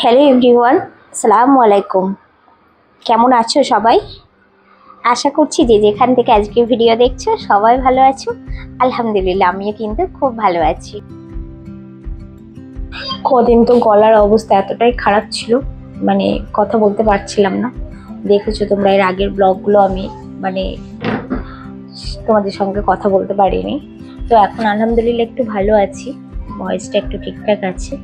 Hello everyone, আসসালামু আলাইকুম। কেমন আছো সবাই? আশা করছি যে যেখান থেকে আজকে ভিডিও দেখছ, সবাই ভালো আছো। আলহামদুলিল্লাহ, আমিও কিন্তু খুব ভালো আছি। কদিন তো গলার অবস্থা এতটাই খারাপ ছিল মানে কথা বলতে পারছিলাম না। দেখেছ তোমরা, এর আগের ব্লগগুলো আমি মানে তোমাদের সঙ্গে কথা বলতে পারিনি। তো এখন আলহামদুলিল্লাহ একটু ভালো আছি। ভয়েসটা একটু ঠিকঠাক আছে।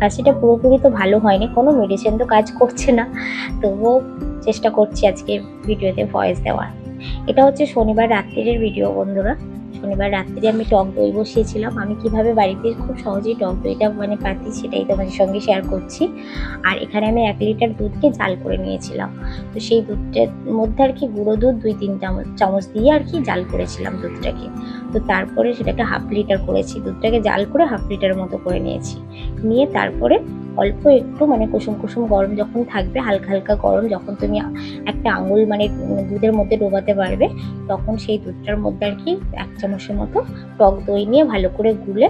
কাশিটা পুরোপুরি তো ভালো হয়নি, কোনো মেডিসিন তো কাজ করছে না। তবুও চেষ্টা করছি আজকে ভিডিওতে ভয়েস দেওয়ার। এটা হচ্ছে শনিবার রাত্রির ভিডিও বন্ধুরা। শনিবার রাত্রে আমি টক দই বসিয়েছিলাম। আমি কীভাবে বাড়িতে খুব সহজেই টক দইটা মানে পাতি সেটাই তোমাদের সঙ্গে শেয়ার করছি। আর এখানে আমি এক লিটার দুধকে জাল করে নিয়েছিলাম। তো সেই দুধটার মধ্যে আর কি গুঁড়ো দুধ, দুই তিন চামচ দিয়ে আর কি জাল করেছিলাম দুধটাকে। তো তারপরে সেটাকে হাফ লিটার করেছি। দুধটাকে জাল করে হাফ লিটার মতো করে নিয়েছি। নিয়ে তারপরে অল্প একটু মানে কুসুম কুসুম গরম যখন থাকবে, হালকা হালকা গরম যখন তুমি একটা আঙুল মানে দুধের মধ্যে ডোবাতে পারবে, তখন সেই দুধটার মধ্যে আর কি এক চামচের মতো টক দই নিয়ে ভালো করে গুলে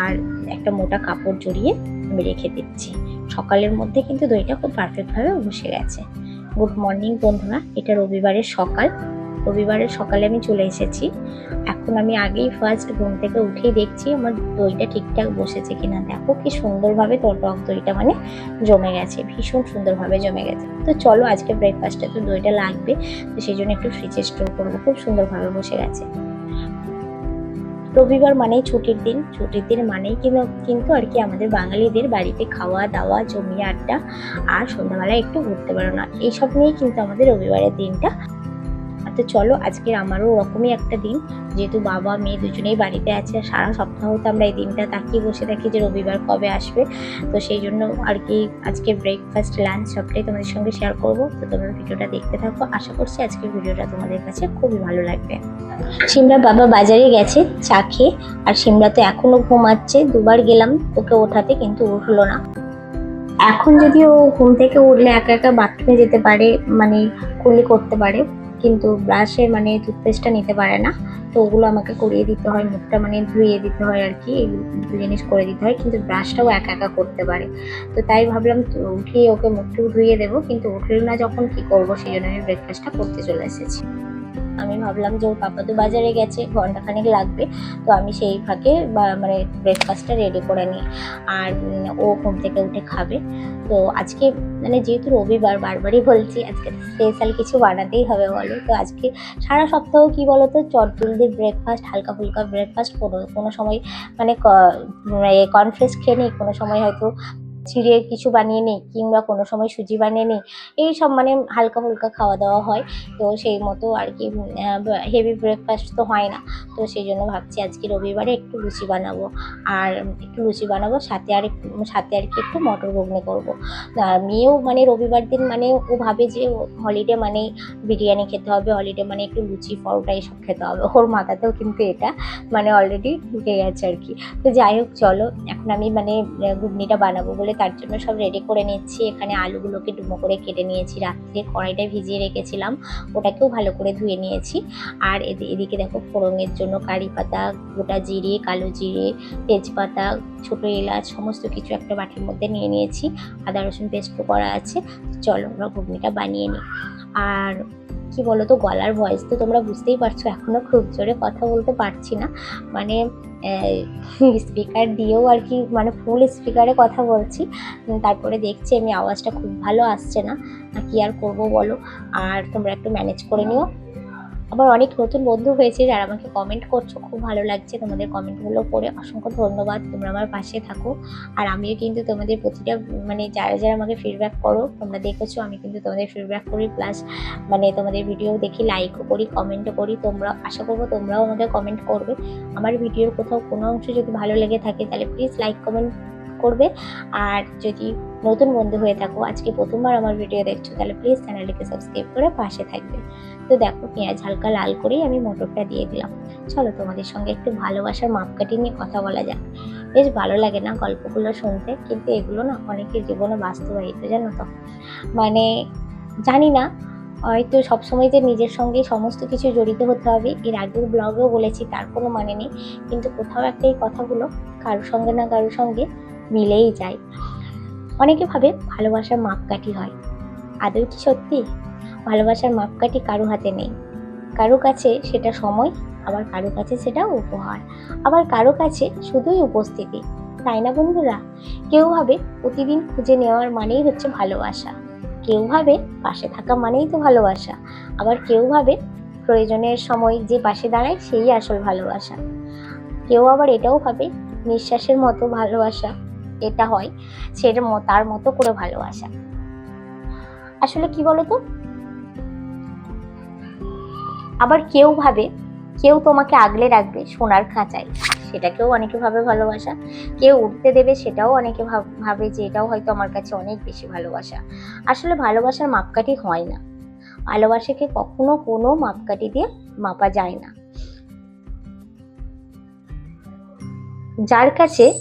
আর একটা মোটা কাপড় জড়িয়ে আমি রেখে দিচ্ছি। সকালের মধ্যে কিন্তু দইটা খুব পারফেক্টভাবে বসে গেছে। গুড মর্নিং বন্ধুরা, এটা রবিবারের সকাল। রবিবারের সকালে আমি চলে এসেছি। এখন আমি আগেই ফার্স্ট ঘুম থেকে উঠেই দেখছি আমার দইটা ঠিকঠাক বসেছে কিনা। দেখো কি সুন্দরভাবে টক দইটা মানে জমে গেছে, ভীষণ সুন্দরভাবে জমে গেছে। তো চলো আজকে ব্রেকফাস্টে তো দইটা লাগবে, তো সেই জন্য একটু ফ্রিজে স্টোর করব, খুব সুন্দরভাবে বসে গেছে। রবিবার মানেই ছুটির দিন ছুটির দিন মানেই কিন্তু কিন্তু আর কি আমাদের বাঙালিদের বাড়িতে খাওয়া দাওয়া, জমিয়ে আড্ডা আর সন্ধ্যাবেলায় একটু ঘুরতে বেরোনো, এইসব নিয়েই কিন্তু আমাদের রবিবারের দিনটা তো চলো, আজকের আমারও ওরকমই একটা দিন। যেহেতু বাবা, মেয়ে দুজনেই বাড়িতে আছে সারা সপ্তাহ তো আমরা এই দিনটা তাকিয়ে বসে থাকি যে রবিবার কবে আসবে। তো সেই জন্য আর কি আজকে ব্রেকফাস্ট লাঞ্চ সবটাই তোমাদের সঙ্গে শেয়ার করব। তো তোমরা ভিডিওটা দেখতে থাকো। আশা করছি আজকের ভিডিওটা তোমাদের কাছে খুবই ভালো লাগবে। সিমরা বাবা বাজারে গেছে চা খেয়ে, আর সিমরা তো এখনও ঘুমাচ্ছে। দুবার গেলাম ওকে ওঠাতে, কিন্তু উঠল না। এখন যদি ও ঘুম থেকে উঠলে একা একা বাথরুমে যেতে পারে মানে কুলি করতে পারে। কিন্তু ব্রাশে মানে টুথপেস্টটা নিতে পারে না। তো ওগুলো আমাকে করিয়ে দিতে হয়, মুখটা মানে ধুয়ে দিতে হয় আর কি দু জিনিস করে দিতে হয়। কিন্তু ব্রাশটাও একা একা করতে পারে। তো তাই ভাবলাম উঠিয়ে ওকে মুখটুকু ধুয়ে দেবো, কিন্তু উঠল না যখন কি করব, সেই জন্য আমি ব্রেকফাস্টটা করতে চলে এসেছি। আমি ভাবলাম যে ওর পাপা তো বাজারে গেছে, ঘন্টাখানেক লাগবে। তো আমি সেই ফাঁকে মানে ব্রেকফাস্টটা রেডি করে নিই। আর ও ঘুম থেকে উঠে খাবে। তো আজকে মানে যেহেতু রবিবার, বারবারই বলছি, আজকে স্পেশাল কিছু বানাতেই হবে বলো। তো আজকে সারা সপ্তাহ কি বলো তো চটজলদি ব্রেকফাস্ট হালকা ফুলকা ব্রেকফাস্ট কোনো কোনো সময় মানে কনফ্লেক্স খেয়ে নিই, কোনো সময় হয়তো চিড়ে কিছু বানিয়ে নিই কিংবা কোনো সময় সুজি বানিয়ে নিই, এই সব মানে হালকা ফুলকা খাওয়া দাওয়া হয়। তো সেই মতো আর কি হেভি ব্রেকফাস্ট তো হয় না। তো সেই জন্য ভাবছি আজকে রবিবারে একটু লুচি বানাবো। আর একটু লুচি বানাবো, সাথে আর একটু, সাথে আর কি একটু মটর ঘুগনি করব। মেয়েও মানে রবিবার দিন মানে ও ভাবে যে হলিডে মানে বিরিয়ানি খেতে হবে হলিডে মানে একটু লুচি, পরোটা এসব খেতে হবে। ওর মাথাতেও কিন্তু এটা মানে অলরেডি ঢুকে গেছে আর কি। তো যাই হোক, চলো, এখন আমি মানে ঘুগনিটা বানাবো বলে তার জন্য সব রেডি করে নিচ্ছি। এখানে আলুগুলোকে ডুমো করে কেটে নিয়েছি রাত্রে। কড়াইটা ভিজিয়ে রেখেছিলাম। ওটাকেও ভালো করে ধুয়ে নিয়েছি। আর এদি- এদিকে দেখো ফোড়নের জন্য কারি পাতা, গোটা জিরে, কালো জিরে, তেজপাতা, ছোটো এলাচ, সমস্ত কিছু একটা বাটির মধ্যে নিয়ে নিয়েছি। আদা, রসুন পেস্টও করা আছে। চলো আমরা ঘুগনিটা বানিয়ে নিই। আর কি বলো তো গলার ভয়েস তো তোমরা বুঝতেই পারছ এখনও খুব জোরে কথা বলতে পারছি না। মানে স্পিকার দিয়েও আর কি মানে ফুল স্পিকারে কথা বলছি। তারপরে দেখছি আমি আওয়াজটা খুব ভালো আসছে না। কি আর করব বলো? আর তোমরা একটু ম্যানেজ করে নিও। আবার অনেক নতুন বন্ধু হয়েছে যারা আমাকে কমেন্ট করছ, খুব ভালো লাগছে তোমাদের কমেন্টগুলো পড়ে। অসংখ্য ধন্যবাদ, তোমরা আমার পাশে থাকো। আর আমিও কিন্তু তোমাদের প্রতিটা মানে যারা যারা আমাকে ফিডব্যাক করো, তোমরা দেখেছ, আমি কিন্তু তোমাদের ফিডব্যাক করি। প্লাস মানে তোমাদের ভিডিও দেখি লাইকও করি কমেন্টও করি। তোমরা, আশা করব তোমরাও আমাকে কমেন্ট করবে। আমার ভিডিওর কোথাও কোনো অংশ যদি ভালো লেগে থাকে, তাহলে প্লিজ লাইক কমেন্ট করবে। আর যদি নতুন বন্ধু হয়ে থাকো, আজকে প্রথমবার আমার ভিডিও দেখছ, তাহলে প্লিজ চ্যানেলটিকে সাবস্ক্রাইব করে পাশে থাকবে। তো দেখো, পেঁয়াজ হালকা লাল করেই আমি মটরটা দিয়ে দিলাম। চলো তোমাদের সঙ্গে একটু ভালোবাসার মাপকাঠি নিয়ে কথা বলা যাক। বেশ ভালো লাগে না গল্পগুলো শুনতে, কিন্তু এগুলো না অনেকের জীবনে বাস্তবায়িত, জানো তো? মানে জানি না, হয়তো সবসময় যে নিজের সঙ্গে সমস্ত কিছু জড়িত হতে হবে, এর আগের ব্লগেও বলেছি, তার কোনো মানে নেই। কিন্তু কোথাও একটা এই কথাগুলো কারোর সঙ্গে না কারোর সঙ্গে মিলেই যায়। অনেকে ভাবে ভালোবাসার মাপকাঠি হয়। আদৌ কি সত্যি? ভালোবাসার মাপকাঠি কারও হাতে নেই। কারও কাছে সেটা সময়, আবার কারও কাছে সেটা উপহার। আবার কারও কাছে শুধুই উপস্থিতি। তাই না বন্ধুরা? কেউ ভাবে প্রতিদিন খুঁজে নেওয়ার মানেই হচ্ছে ভালোবাসা। কেউ ভাবে পাশে থাকা মানেই তো ভালোবাসা। আবার কেউ ভাবে প্রয়োজনের সময় যে পাশে দাঁড়ায় সেই আসল ভালোবাসা। কেউ আবার এটাও ভাবে নিঃশ্বাসের মতো ভালোবাসা। এটা হয় সেটা তার মতো করে ভালোবাসা। আসলে কি বলতো? আবার কেউ ভাবে, কেউ তোমাকে আগলে রাখবে সোনার খাঁচায়, সেটাকেও অনেকে ভাবে ভালোবাসা। কেউ উঠতে দেবে সেটাও অনেকে ভাবে যে এটাও হয়তো আমার কাছে অনেক বেশি ভালোবাসা। আসলে ভালোবাসার মাপকাঠি হয় না। ভালোবাসাকে কখনো কোনো মাপকাঠি দিয়ে মাপা যায় না। যার কাছে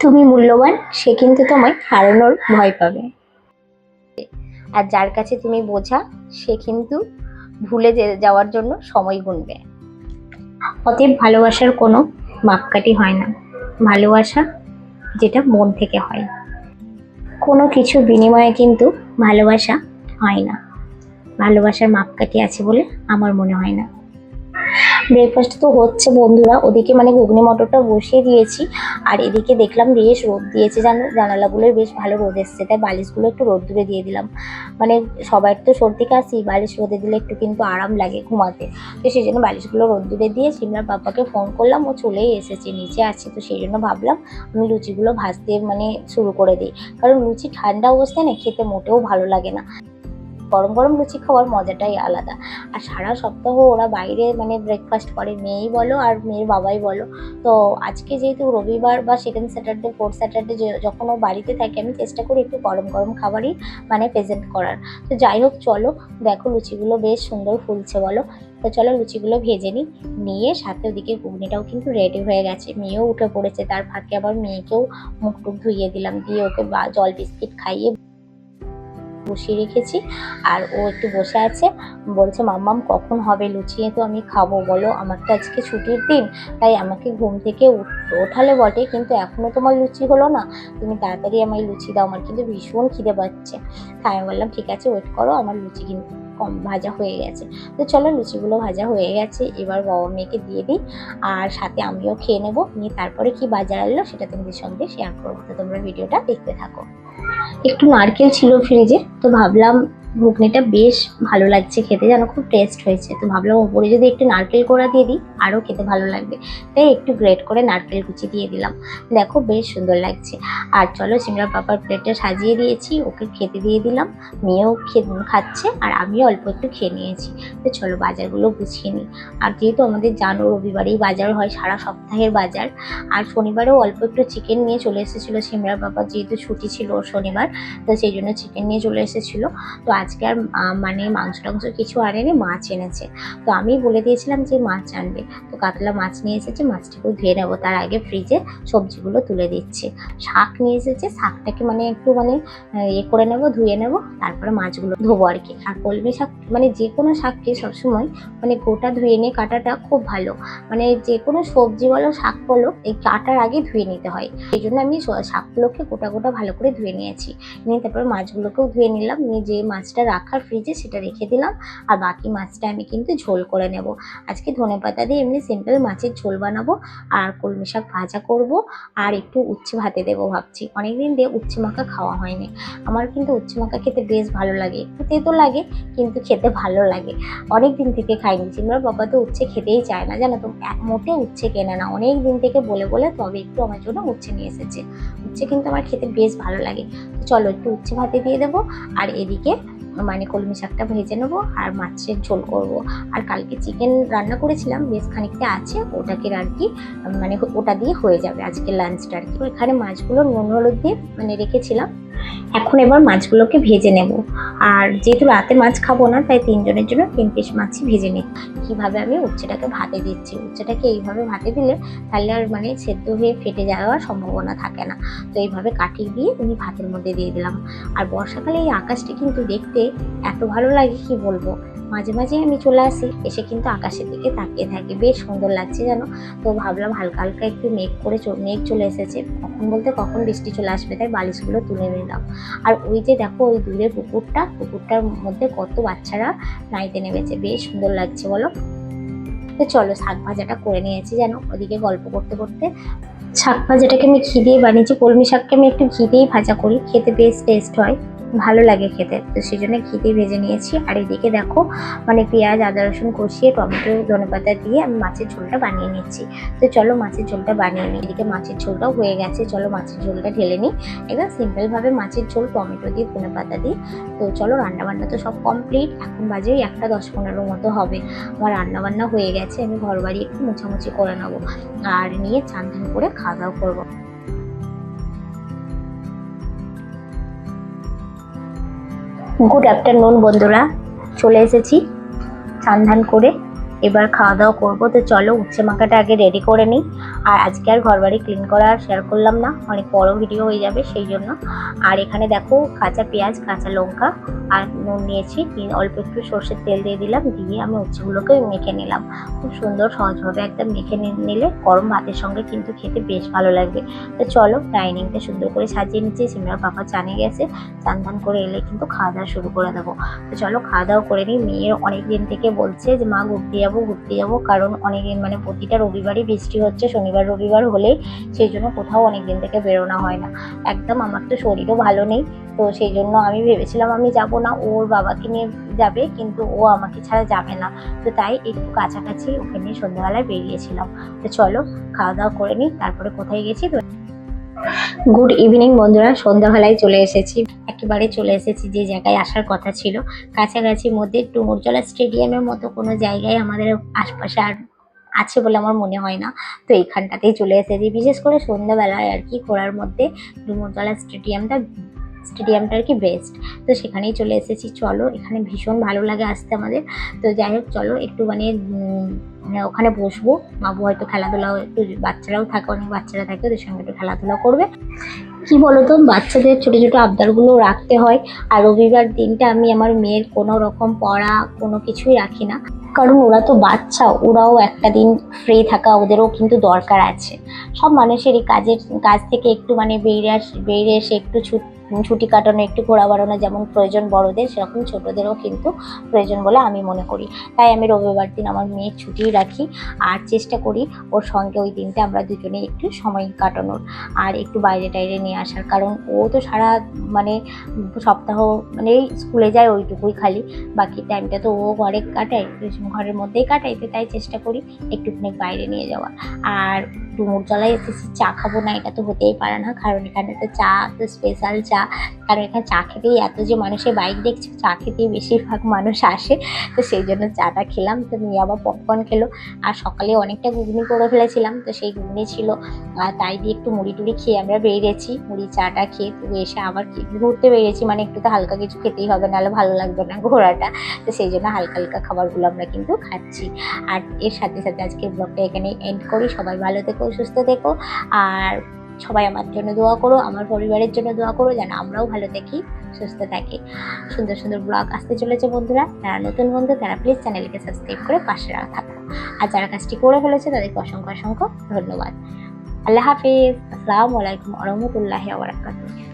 তুমি মূল্যবান, সে কিন্তু তোমায় হারানোর ভয় পাবে। আর যার কাছে তুমি বোঝা, সে কিন্তু ভুলে যাওয়ার জন্য সময় গুনবে। অতএব ভালোবাসার কোনো মাপকাঠি হয় না। ভালোবাসা যেটা মন থেকে হয়। কোনো কিছু বিনিময়ে কিন্তু ভালোবাসা হয় না। ভালোবাসার মাপকাঠি আছে বলে আমার মনে হয় না। ব্রেকফাস্ট তো হচ্ছে বন্ধুরা। ওদিকে মানে ঘুগনি মটরটা বসিয়ে দিয়েছি। আর এদিকে দেখলাম বেশ রোদ দিয়েছে জানো জানালাগুলোর বেশ ভালো রোদ এসছে। তাই বালিশগুলো একটু রোদ্দুরে দিয়ে দিলাম। মানে সবার তো সর্দি কাশি বালিশ রোদে দিলে একটু কিন্তু আরাম লাগে ঘুমাতে। তো সেই জন্য বালিশগুলো রোদ্দুরে দিয়ে সিমলার পাপাকে ফোন করলাম। ও চলেই এসেছে, নিচে আছে। তো সেই জন্য ভাবলাম আমি লুচিগুলো ভাজতে মানে শুরু করে দিই। কারণ লুচি ঠান্ডা অবস্থায় না খেতে মোটেও ভালো লাগে না। গরম গরম লুচি খাওয়ার মজাটাই আলাদা। আর সারা সপ্তাহ ওরা বাইরে মানে ব্রেকফাস্ট করে, মেয়েই বলো আর মেয়ের বাবাই বলো। তো আজকে যেহেতু রবিবার বা সেকেন্ড স্যাটারডে ফোর্থ স্যাটারডে যখন ও বাড়িতে থাকে, আমি চেষ্টা করি একটু গরম গরম খাবারই মানে প্রেজেন্ট করার। তো যাই হোক, চলো দেখো লুচিগুলো বেশ সুন্দর ফুলছে বলো। তো চলো লুচিগুলো ভেজে নিই। নিয়ে সাথে ওদিকে ঘুগনিটাও কিন্তু রেডি হয়ে গেছে। মেয়েও উঠে পড়েছে, তার ফাঁকে আবার মেয়েকেও মুখ টুক ধুইয়ে দিলাম। দিয়ে ওকে জল বিস্কিট খাইয়ে বসিয়ে রেখেছি। আর ও একটু বসে আছে। বলছে, মাম্মাম, কখন হবে? লুচি তো আমি খাব। বলো, আমার তো আজকে ছুটির দিন। তাই আমাকে ঘুম থেকে ওঠালে বটে, কিন্তু এখনও তোমার লুচি হলো না। তুমি তাড়াতাড়ি আমায় লুচি দাও। আমার কিন্তু ভীষণ খিদে পাচ্ছে। তাই আমি বললাম, ঠিক আছে ওয়েট করো। আমার লুচি কিন্তু কম, ভাজা হয়ে গেছে। তো চলো, লুচিগুলো ভাজা হয়ে গেছে। এবার বাবা মেয়েকে দিয়ে দিই। আর সাথে আমিও খেয়ে নেব। নিয়ে তারপরে কি বাজার আনলো সেটা তোমাদের সঙ্গে শেয়ার করব। তো তোমরা ভিডিওটা দেখতে থাকো। একটু নারকেল ছিল ফ্রিজে তো ভাবলাম ঘুগনিটা বেশ ভালো লাগছে খেতে, যেন খুব টেস্ট হয়েছে। তো ভাবলাম ওপরে যদি একটু নারকেল কোড়া দিয়ে দিই, আরও খেতে ভালো লাগবে। তাই একটু গ্রেট করে নারকেল কুচি দিয়ে দিলাম। দেখো বেশ সুন্দর লাগছে। আর চলো সিমরা পাপার প্লেটটা সাজিয়ে দিয়েছি, ওকে খেতে দিয়ে দিলাম। মেয়েও খাচ্ছে, আর আমিও অল্প একটু খেয়ে নিয়েছি। তো চলো বাজারগুলো গুছিয়ে নিই। আর যেহেতু আমাদের জানো রবিবারেই বাজার হয়, সারা সপ্তাহের বাজার, আর শনিবারেও অল্প একটু চিকেন নিয়ে চলে এসেছিল সিমরার বাবা যেহেতু ছুটি ছিল শনিবার, তো সেই জন্য চিকেন নিয়ে চলে এসেছিল। তো আজকে আর মানে মাংস টাংস কিছু আনেনি, মাছ এনেছে। তো আমি বলে দিয়েছিলাম যে মাছ আনবে। তো কাতলা মাছ নিয়ে এসেছে, মাছটাকেও ধুয়ে নেব। তার আগে ফ্রিজে সবজিগুলো তুলে দিচ্ছে। শাক নিয়ে এসেছে, শাকটাকে মানে একটু মানে ইয়ে করে নেব, ধুয়ে নেব। তারপরে মাছগুলো ধোবো আর কি। আর কলমি শাক মানে যে কোনো শাককে সবসময় মানে গোটা ধুয়ে নিয়ে কাটাটা খুব ভালো। মানে যে কোনো সবজি বলো, শাক বলো, এই কাটার আগে ধুয়ে নিতে হয়। এই জন্য আমি শাকগুলোকে গোটা গোটা ভালো করে ধুয়ে নিয়েছি। নিয়ে তারপরে মাছগুলোকেও ধুয়ে নিলাম। নিয়ে যে মাছটা রাখার ফ্রিজে সেটা রেখে দিলাম, আর বাকি মাছটা আমি কিন্তু ঝোল করে নেব। আজকে ধনে পাতা দিয়ে এমনি সিম্পল মাছের ঝোল বানাবো, আর কলমি শাক ভাজা করব, আর একটু উচ্ছে ভাতে দেবো ভাবছি। অনেকদিন দিয়ে উচ্ছে মাখা খাওয়া হয়নি। আমার কিন্তু উচ্ছে মাখা খেতে বেশ ভালো লাগে। একটু তেতো লাগে, কিন্তু খেতে ভালো লাগে। অনেক দিন থেকে খাইনি। সিমরার বাবা তো উচ্ছে খেতেই চায় না, জানো তো? এক মোটে উচ্ছে কেনে না। অনেক দিন থেকে বলে বলে তবে একটু আমার জন্য উচ্ছে নিয়ে এসেছে। উচ্ছে কিন্তু আমার খেতে বেশ ভালো লাগে। চলো একটু উচ্ছে ভাতে দিয়ে দেবো, আর এদিকে মানে কলমি শাকটা ভেজে নেব আর মাছের ঝোল করব। আর কালকে চিকেন রান্না করেছিলাম, বেশ খানিকটা আছে, ওটাকে আর কি মানে ওটা দিয়ে হয়ে যাবে আজকে লাঞ্চটা আর কি। এখানে মাছগুলো নুন হলুদ দিয়ে মানে রেখেছিলাম। এখন এবার মাছগুলোকে ভেজে নেব। আর যেহেতু রাতে মাছ খাব না, তাই তিনজনের জন্য তিন পিস মাছই ভেজে নিই। কীভাবে আমি উচ্ছেটাকে ভাতে দিচ্ছি? উচ্ছেটাকে এইভাবে ভাতে দিলে তাহলে আর মানে সেদ্ধ হয়ে ফেটে যাওয়ার সম্ভাবনা থাকে না। তো এইভাবে কাটিয়ে দিয়ে আমি ভাতের মধ্যে দিয়ে দিলাম। আর বর্ষাকালে এই আকাশটা কিন্তু দেখতে এত ভালো লাগে কি বলব? মাঝে মাঝে আমি চলে আসি, এসে কিন্তু আকাশের দিকে তাকিয়ে থাকি। বেশ সুন্দর লাগছে জানো? তো ভাবলাম হালকা হালকা একটু মেঘ করে মেঘ চলে এসেছে। কখন বলতে কখন বৃষ্টি চলে আসবে তাই বালিশগুলো তুলে নিলাম। আর ওই যে দেখো ওই দূরে পুকুরটা, পুকুরটার মধ্যে কত বাচ্চারা নাইতে নেমেছে। বেশ সুন্দর লাগছে বলো? তো চলো শাক ভাজাটা করে নিয়েছি যেন ওদিকে গল্প করতে করতে শাক ভাজাটাকে আমি ঘি দিয়ে বানিয়েছি। কলমি শাককে আমি একটু ঘি দিয়েই ভাজা করি। খেতে বেশ টেস্ট হয়। ভালো লাগে খেতে। তো সেই জন্য ঘি দিয়ে ভেজে নিয়েছি। আর এদিকে দেখো মানে পেঁয়াজ, আদা, রসুন কষিয়ে টমেটো, ধনেপাতা দিয়ে আমি মাছের ঝোলটা বানিয়ে নিচ্ছি। তো চলো মাছের ঝোলটা বানিয়ে নিই। এদিকে মাছের ঝোলটাও হয়ে গেছে। চলো মাছের ঝোলটা ঢেলে নিই। একদম সিম্পলভাবে মাছের ঝোল, টমেটো দিয়ে ধনেপাতা দিয়ে। তো চলো রান্নাবান্না তো সব কমপ্লিট। এখন বাজে একটা দশ পনেরো মতো হবে। আমার রান্না বান্না হয়ে গেছে। আমি ঘর বাড়ি একটু মোছামুছি করে নেব। আর নিয়ে চান করে খাওয়া দাওয়া করব। গুড আফটারনুন বন্ধুরা। চলে এসেছি সান ধান করে। এবার খাওয়া দাওয়া করব। তো চলো, উচ্ছে মাখাটা আগে রেডি করে নিই। আর আজকে আর ঘর বাড়ি ক্লিন করা আর শেয়ার করলাম না। অনেক বড় ভিডিও হয়ে যাবে সেই জন্য। আর এখানে দেখো কাঁচা পেঁয়াজ, কাঁচা লঙ্কা আর নুন নিয়েছি নিয়ে অল্প একটু সর্ষের তেল দিয়ে দিলাম, দিয়ে আমি উচ্ছেগুলোকে মেখে নিলাম। খুব সুন্দর সহজভাবে একদম মেখে নিলে গরম ভাতের সঙ্গে কিন্তু খেতে বেশ ভালো লাগবে। তো চলো ডাইনিংটা সুন্দর করে সাজিয়ে নিচ্ছি সিমরা পাপা চানে গেছে, চান ধান করে এলে কিন্তু খাওয়া দাওয়া শুরু করে দেবো। তো চলো খাওয়া দাওয়া করে নিই, মেয়ের অনেক দিন থেকে বলছে যে, মা, ঘুরতে যাব ঘুরতে যাব। কারণ অনেক দিন মানে প্রতিটা রবিবারই বৃষ্টি হচ্ছে, শনিবার, রবিবার হলেই সেই জন্য কোথাও অনেক দিন থেকে বেরোনো হয় না। একদম আমার তো শরীরও ভালো নেই, তো সেই জন্য আমি ভেবেছিলাম আমি যাব না, ওর বাবাকে নিয়ে যাবে, কিন্তু ও আমাকে ছাড়া যাবে না। তো তাই একটু কাছাকাছি ওকে নিয়ে সন্ধ্যাবেলায় বেরিয়েছিলাম। তো চলো খাওয়া দাওয়া করে নিই, তারপরে কোথায় গেছি? তো গুড ইভিনিং বন্ধুরা, সন্ধ্যাবেলায় চলে এসেছি। একেবারে চলে এসেছি যে জায়গায় আসার কথা ছিল। কাছাকাছি মধ্যে ডুমুরজলা স্টেডিয়ামের মতো কোনো জায়গায় আমাদের আশপাশে আর আছে বলে আমার মনে হয় না। তো এইখানটাতেই চলে এসেছি। বিশেষ করে সন্ধ্যাবেলায় আর কি, ঘোরার মধ্যে ডুমুরজলা স্টেডিয়ামটা স্টেডিয়ামটা আর কি বেস্ট তো সেখানেই চলে এসেছি। চলো, এখানে ভীষণ ভালো লাগে আসতে আমাদের। তো যাই হোক, চলো একটু মানে মানে ওখানে বসবো। বাবু হয়তো খেলাধুলাও একটু, বাচ্চারাও থাকে, অনেক বাচ্চারা থাকে, ওদের সঙ্গে একটু খেলাধুলা করবে। কি বলতো, বাচ্চাদের ছোটো ছোটো আবদারগুলো রাখতে হয়। আর রবিবার দিনটা আমি আমার মেয়ের কোনো রকম পড়া, কোনো কিছুই রাখি না। কারণ ওরা তো বাচ্চা, ওরাও একটা দিন ফ্রি থাকা ওদেরও কিন্তু দরকার আছে। সব মানুষেরই কাজের, কাজ থেকে একটু মানে বেরিয়ে আস, বেরিয়ে এসে একটু ছুট ছুটি কাটানো, একটু ঘোরা বেড়ানো যেমন প্রয়োজন বড়দের, সেরকম ছোটদেরও কিন্তু প্রয়োজন বলে আমি মনে করি। তাই আমি রবিবার দিন আমার মেয়ের ছুটি রাখি আর চেষ্টা করি ওর সঙ্গে ওই দিনটা আমরা দুজনে একটু সময় কাটানোর আর একটু বাইরে টাইরে নিয়ে আসার। কারণ ও তো সারা মানে সপ্তাহ মানে স্কুলে যায় ওইটুকুই খালি, বাকি টাইমটা তো ও ঘরে কাটায়, ঘরের মধ্যেই কাটাই তো তাই চেষ্টা করি একটুখানি বাইরে নিয়ে যাওয়া আর ডুমুরজলায় এসেছি, চা খাব না, এটা তো হতেই পারে না। কারণ এখানে তো চা তো স্পেশাল চা। কারণ এখানে চা খেতেই এত যে মানুষের বাইক দেখছে, চা খেতেই বেশিরভাগ মানুষ আসে। তো সেই জন্য চাটা খেলাম। তো নিয়ে আবার পপকর্ন খেলো। আর সকালে অনেকটা ঘুগনি করে ফেলেছিলাম। তো সেই ঘুগনি ছিল। আর তাই দিয়ে একটু মুড়ি টুড়ি খেয়ে আমরা বেরিয়েছি। মুড়ি, চাটা খেয়ে তো এসে আবার ঘুরতে বেরিয়েছি। মানে একটু তো হালকা কিছু খেতেই হবে, নাহলে ভালো লাগবে না ঘোরাটা। তো সেই জন্য হালকা হালকা খাবারগুলো আমরা কিন্তু খাচ্ছি। আর এর সাথে সাথে আজকে ব্লগটা এখানে এন্ড করি। সবাই ভালো থেকো, সুস্থ থেকো। আর সবাই আমার জন্য দোয়া করো, আমার পরিবারের জন্য দোয়া করো, যেন আমরাও ভালো থাকি, সুস্থ থাকি। সুন্দর সুন্দর ব্লগ আসতে চলেছে বন্ধুরা, যারা নতুন বন্ধু, তারা প্লিজ চ্যানেলকে সাবস্ক্রাইব করে পাশে রাখা থাকো। আর যারা কাজটি করে ফেলেছে, তাদেরকে অসংখ্য অসংখ্য ধন্যবাদ। আল্লাহ হাফিজ। আসসালামু আলাইকুম রহমতুল্লাহি ওয়া বারাকাতুহু।